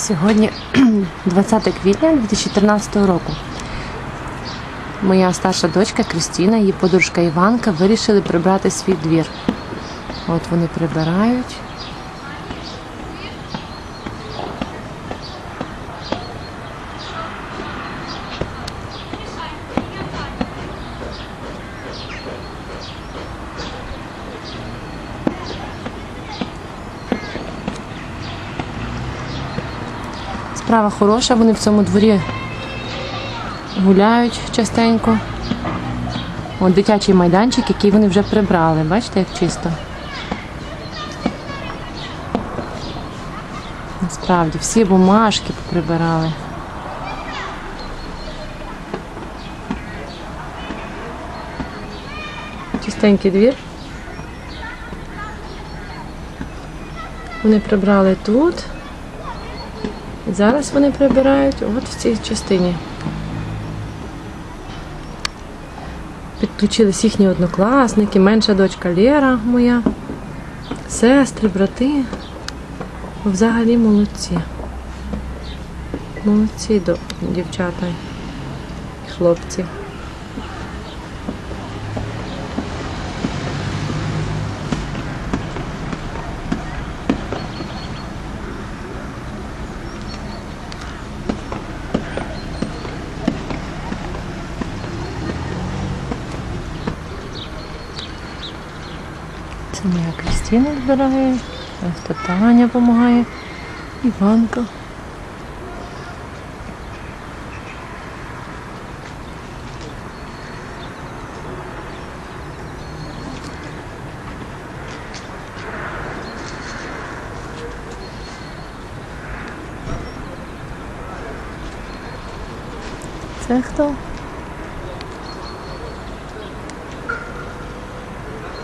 Сьогодні 20 квітня 2013 року. Моя старша дочка Крістіна, її подружка Іванка вирішили прибрати свій двір. От вони прибирають. Справа хороша, вони в цьому дворі гуляють частенько. От дитячий майданчик, який вони вже прибрали. Бачите, як чисто. Насправді, всі бумажки прибирали. Чистенький двір. Вони прибрали тут. Зараз вони прибирають от в цій частині. Підключились їхні однокласники, менша дочка Лєра моя, сестри, брати. Взагалі молодці. Молодці дівчата і хлопці. Це моя Ось тут Таня допомагає, Іванка. Це хто?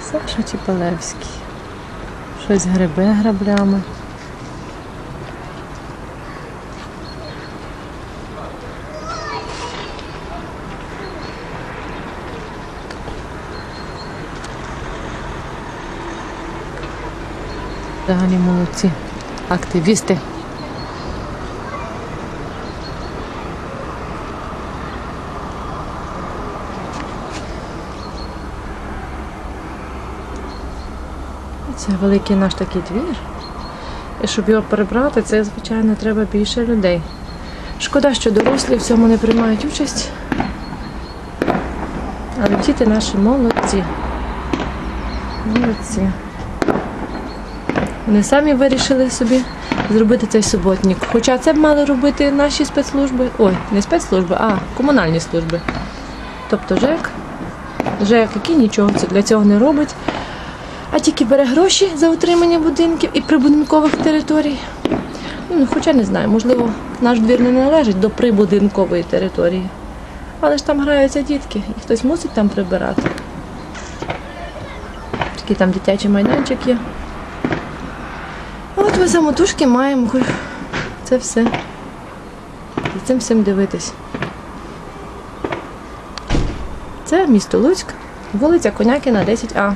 Саша Чіпалевський. Щось грибе граблями. Взагалі молодці. Активісти. Це великий наш такий двір. І щоб його перебрати, це, звичайно, треба більше людей. Шкода, що дорослі в цьому не приймають участь. Але діти наші молодці. Молодці. Вони самі вирішили собі зробити цей суботник. Хоча це б мали робити наші спецслужби. Ой, не спецслужби, а комунальні служби. Тобто ЖЕК. ЖЕК, який нічого для цього не робить а тільки бере гроші за утримання будинків і прибудинкових територій. Ну, хоча не знаю, можливо, наш двір не належить до прибудинкової території. Але ж там граються дітки, і хтось мусить там прибирати. Такий там дитячий майданчик є. От ми самотужки маємо це все. І цим всім дивитись. Це місто Луцьк, вулиця Конякіна, 10А.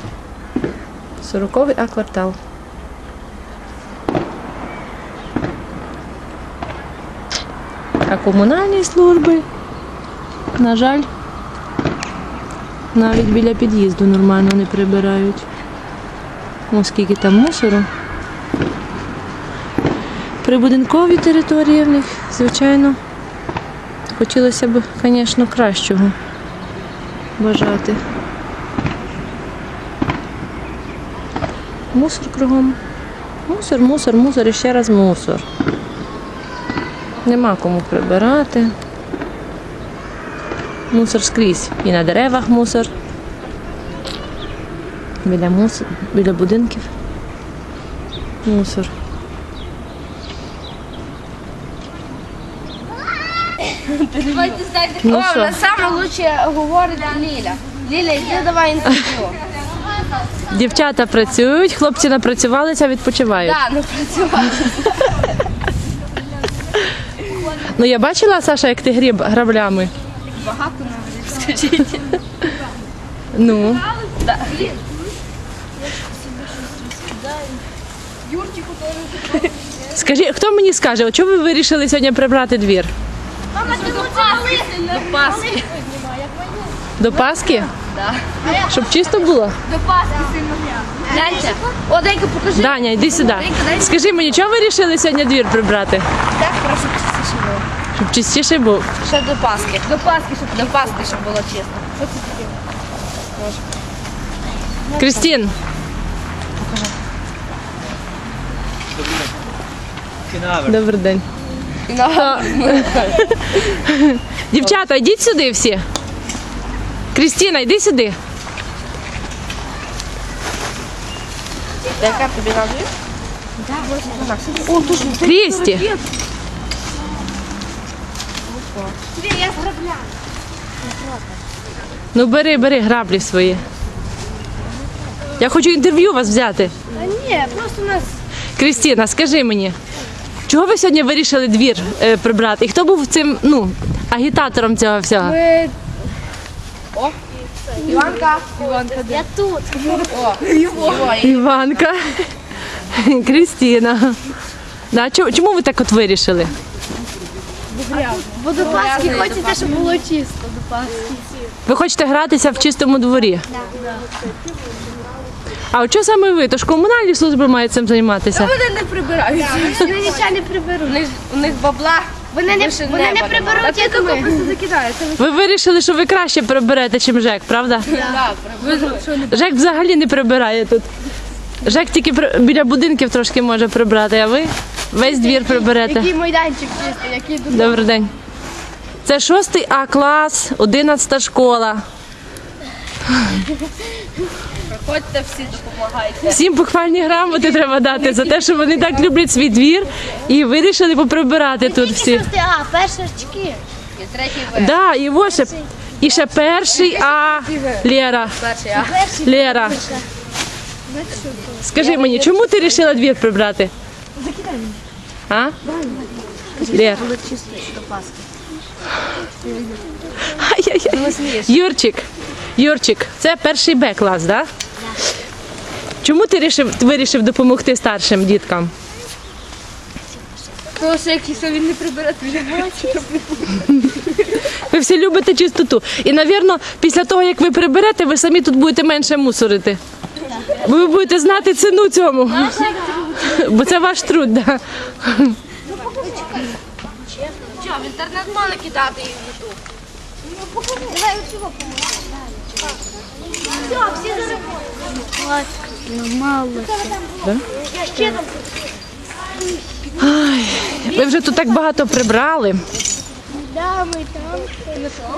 40-й А квартал. А комунальні служби, на жаль, навіть біля під'їзду нормально не прибирають. Ось скільки там мусору. Прибудинкові території в них, звичайно, хотілося б, звісно, кращого бажати. Мусор кругом. Мусор, мусор, мусор і ще раз мусор. Нема кому прибирати. Мусор скрізь. І на деревах мусор. Біля мусор, біля будинків. Мусор. Давайте Ну О, що? саме лучше говорить Ліля. Ліля, йди давай інтерв'ю. Дівчата працюють, хлопці напрацювалися, відпочивають. Так, ну працювала. Ну я бачила, Саша, як ти гріб граблями. Багато навіть, скажіть. Ну. Юрчику теж. Скажи, хто мені скаже, чого ви вирішили сьогодні прибрати двір? Мама, ти до Пасхи. До Пасхи. Да. Щоб чисто було? До Пасхи сильно Гляньте. О, дай-ка покажи. Даня, йди сюди. Скажи мені, чого ви вирішили сьогодні двір прибрати? Так, прошу чистіше було. Щоб чистіше був. Ще до Пасхи. До Пасхи, щоб до Пасхи, щоб було чесно. Крістін, добрий день. Дівчата, йдіть сюди всі. Крістіна, йди сюди. Яка тобі надо? Крісті. Ну бери, бери граблі свої. Я хочу інтерв'ю вас взяти. Ні, просто нас Крістіна, скажи мені, чого ви сьогодні вирішили двір е, прибрати? І хто був цим, ну, агітатором цього всього? Ми... О, Іванка. Іванка, де? Я тут. О, Іванка. Іванка. Крістіна. Да, чому, чому ви так от вирішили? Бо до Пасхи хочеться, щоб було чисто до Пасхи. Ви хочете гратися в чистому дворі? А от що саме ви? Тож комунальні служби мають цим займатися? Вони не прибирають. Вони нічого не приберуть. У них бабла. Вони не, вони не приберуть, як ми. просто закидають. Ви вирішили, що ви краще приберете, чим Жек, правда? Жек взагалі не прибирає тут. Жек тільки при- біля будинків трошки може прибрати, а ви весь двір приберете. Який майданчик чистий, який тут. Добрий день. Це шостий А клас, одинадцята школа. Приходьте всі, допомагайте. Всім похвальні грамоти треба дати за те, що вони так люблять свій двір і вирішили поприбирати тут всі. А, першачки. І третій. Да, і ось ще, і ще перший А Лера. Перший А. Лера. Скажи мені, чому ти вирішила двір прибрати? А? Лер. Ай-яй-яй. Юрчик, Юрчик, це перший Б клас, да? Чому ти вирішив, вирішив допомогти старшим діткам? Тому що якщо він не прибере, то вже Ви всі любите чистоту. І, напевно, після того, як ви приберете, ви самі тут будете менше мусорити. Бо ви будете знати ціну цьому. Бо це ваш труд, да. Що, в інтернет мали кидати їх в Ютуб? Давай у цього Все, всі Ще там. Ви вже тут так багато прибрали. Да, ми там.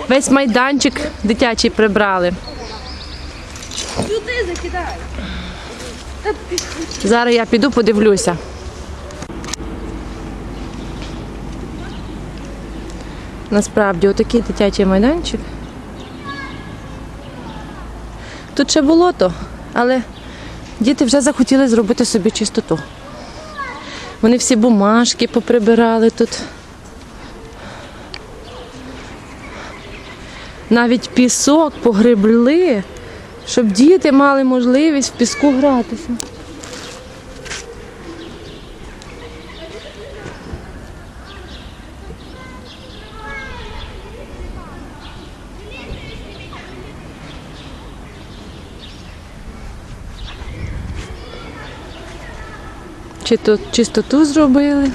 Весь майданчик дитячий прибрали. Сюди закидай. Зараз я піду подивлюся. Насправді, отакий дитячий майданчик. Тут ще болото, але діти вже захотіли зробити собі чистоту. Вони всі бумажки поприбирали тут. Навіть пісок погребли, щоб діти мали можливість в піску гратися. Чи то чистоту зробили?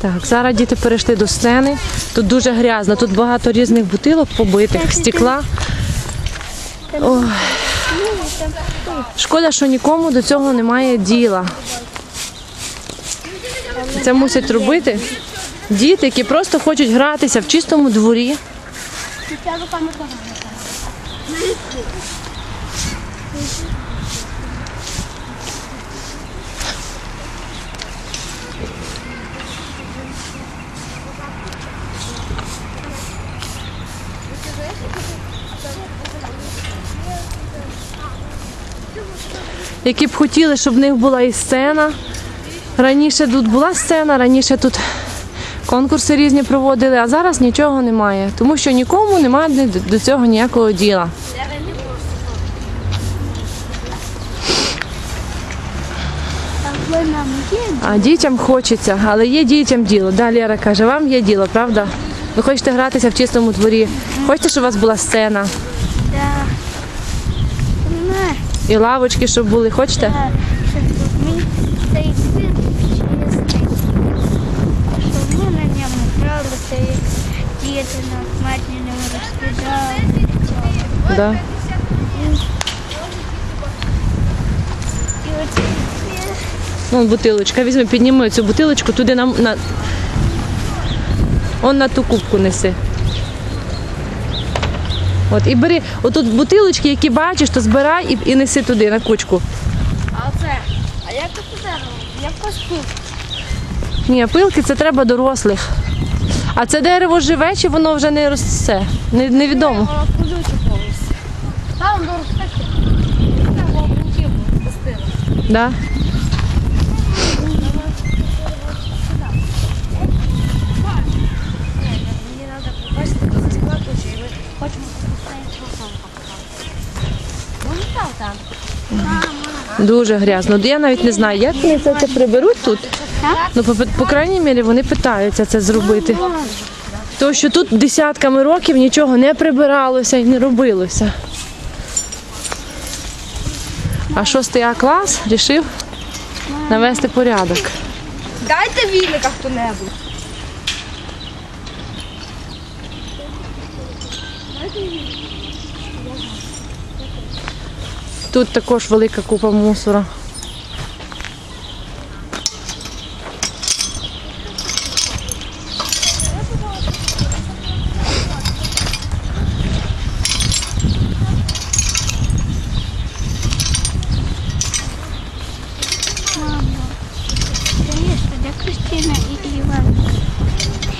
Так, зараз діти перейшли до сцени. Тут дуже грязно, тут багато різних бутилок побитих, стекла. Шкода, що нікому до цього немає діла. Це мусять робити діти, які просто хочуть гратися в чистому дворі. Які б хотіли, щоб в них була і сцена. Раніше тут була сцена, раніше тут конкурси різні проводили, а зараз нічого немає, тому що нікому немає до- цього ніякого діла. А дітям хочеться, але є дітям діло. Да, Лера каже, вам є діло, правда? Ви хочете гратися в чистому дворі. Хочете, щоб у вас була сцена і лавочки, щоб були. Хочете? так. Щоб ми на ньому гралися, як діти нам матні не розкидали. Да. Вон бутилочка. Візьми, підніми цю бутилочку туди на, на... Он на ту кубку неси. От, і бери отут бутилочки, які бачиш, то збирай і, і неси туди на кучку. А оце? А як це дерево? Як пастух? Ні, пилки це треба дорослих. А це дерево живе чи воно вже не росте? Не, невідомо. Воно колюче повністю. Там до розпеки. Було. Да? Мені треба побачити до цих кучі, і ми хочемо поставити чого Може там там? Дуже грязно. Я навіть не знаю, як вони це, приберуть тут. Ну, по, по крайній мірі, вони питаються це зробити. Тому що тут десятками років нічого не прибиралося і не робилося. А шостий А клас вирішив навести порядок. Дайте віника хто-небудь. Тут також велика купа мусора.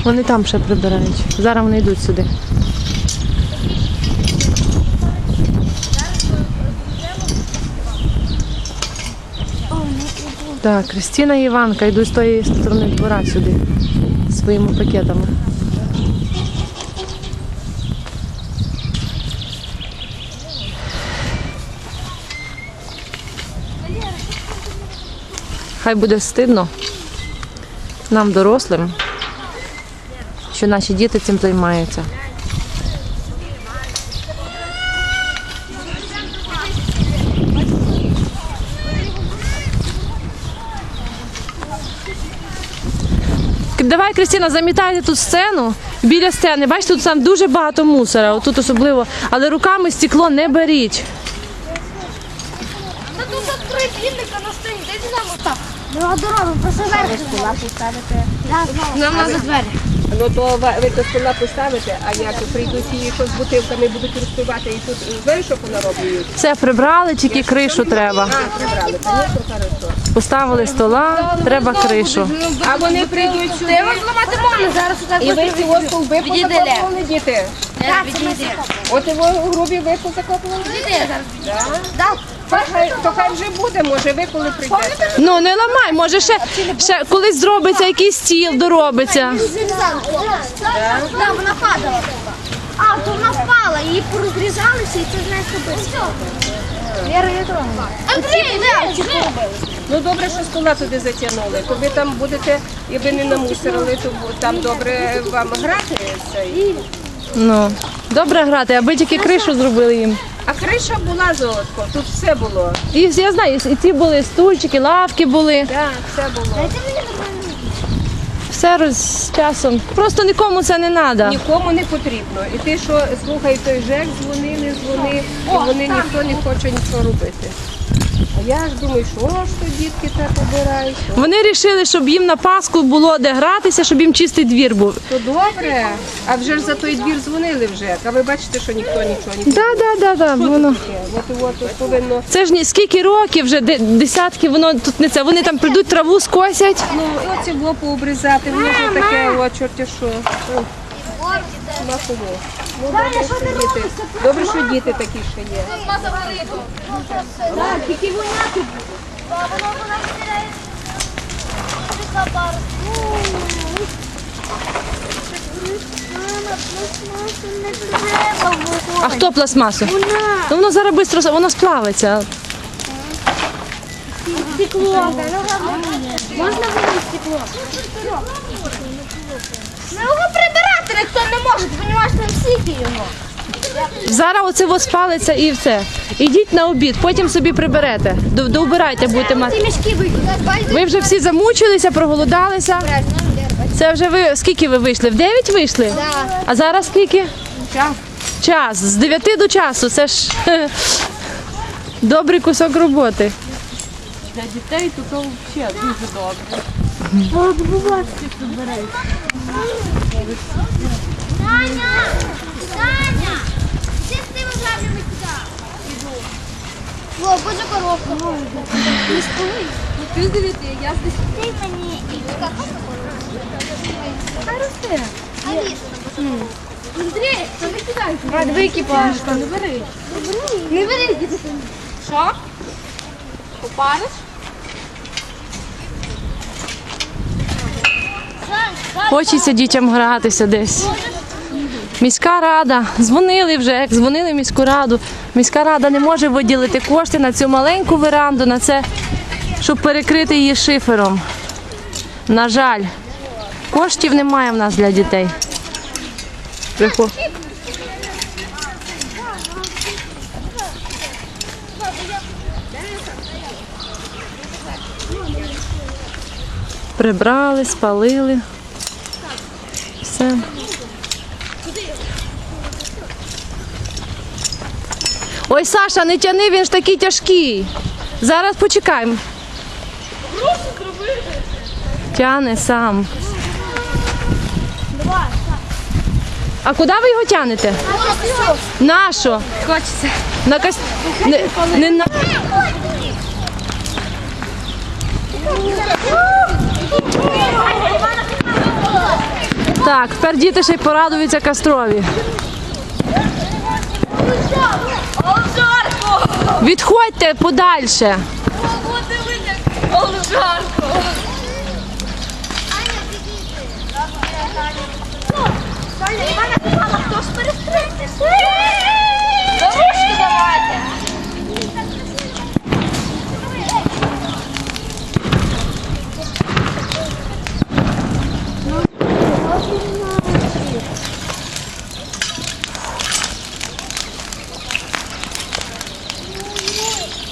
Вони там ще прибирають. Зараз вони йдуть сюди. О, не іду. Так, Кристина і Іванка йдуть з тої сторони двора сюди своїми пакетами. Хай буде стидно нам, дорослим, що наші діти цим займаються. Давай, Кристина, замітайте тут сцену. Біля сцени. Бачите, тут там дуже багато мусора, тут особливо. Але руками стекло не беріть. Та тут відкрий вінника на стіні, дайте нам отак. Дорога, дорога, посередині була поставити. Нам треба двері. Ну то ви то стола поставите, а як прийдуть і що з бутилками будуть розпивати, і тут знаєш, що понароблюють? Все прибрали, тільки кришу треба. А, прибрали, звісно, хорошо. Поставили стола, треба кришу. А вони прийдуть сюди, його зламати можна зараз і ви цього стовби позакопували, діти. От його у грубі ви позакопували? Я. Так. То хай, вже буде, може, ви коли прийдете. Ну не ламай, може ще, ще колись зробиться якийсь стіл, доробиться. Так, вона падала. А, то вона впала, її порозрізалися і це знайшло без Віра, я трогала. Андрій, де? Ну добре, що стола туди затягнули. То ви там будете, і ви не намусорили, то там добре вам грати. Ну, добре грати, аби тільки кришу зробили їм. А криша була золотко, тут все було. І я знаю, і ці були стульчики, лавки були. Так, все було. Все роз з часом. Просто нікому це не треба. Нікому не потрібно. І ти що, слухай, той ЖЕК дзвони, не дзвони, і вони ніхто не хоче нічого робити. А я ж думаю, що ж то дітки так обирають. Вони вирішили, щоб їм на Пасху було де гратися, щоб їм чистий двір був. То добре, а вже ж за той двір дзвонили в ЖЕК, а ви бачите, що ніхто нічого не Да, да, да, да, воно. От, от, от повинно. Це ж ні скільки років, вже де- десятки, воно тут не це. Вони там прийдуть траву скосять. Ну, і оці во пообрізати, воно ж таке, о, чорті що. Ой, На кого? Добре, що діти. Добре, що діти такі ще є. Так, тільки воняти буде. Воно вона А хто пластмасу? Вона. Ну воно зараз швидко, воно сплавиться. Стекло. Можна буде стекло? Ну його ніхто не може, ти розумієш, там стільки його. Зараз оце ось спалиться і все. Ідіть на обід, потім собі приберете. До- Доубирайте будете мати. мішки. Ви вже всі замучилися, проголодалися. Це вже ви скільки ви вийшли? В 9 вийшли? А зараз скільки? Час. Час. З 9 до часу. Це ж добрий кусок роботи. Для дітей то то взагалі дуже добре. Таня! Таня! Ти з тими граблями сюди. Іду. О, боже коробка. Не стоїть. Ти з дев'яти, я з десяти. Ти мені і Хай росте. Андрій, що ти кидаєш? Рад википаш. Не бери. Не бери. Що? Попариш? Хочеться дітям гратися десь. Міська рада, дзвонили вже, дзвонили в міську раду. Міська рада не може виділити кошти на цю маленьку веранду, на це, щоб перекрити її шифером. На жаль, коштів немає в нас для дітей. Прибрали, спалили. Все. Ой, Саша, не тяни, він ж такий тяжкий. Зараз почекаємо. Тяне сам. А куди ви його тянете? На що? Хочеться. На кас... не, не на... Так, тепер діти ще й порадуються кастрові. Відходьте подальше. О, жарко. Таня, Івана Купала, хто ж перестрибне? Дорожку давайте.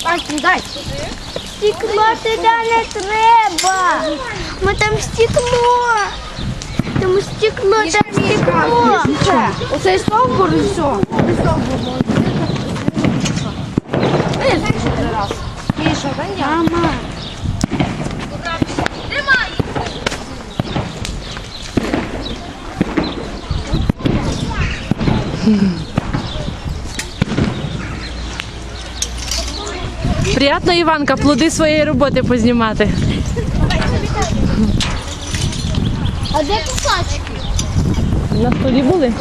Ань, дай. Стекло туди не треба. Ми там стекло. Там стекло, там стекло. Оцей стовбур і все. Мама. Приятно, Іванка, плоди своєї роботи познімати. А де кусачки? На столі були?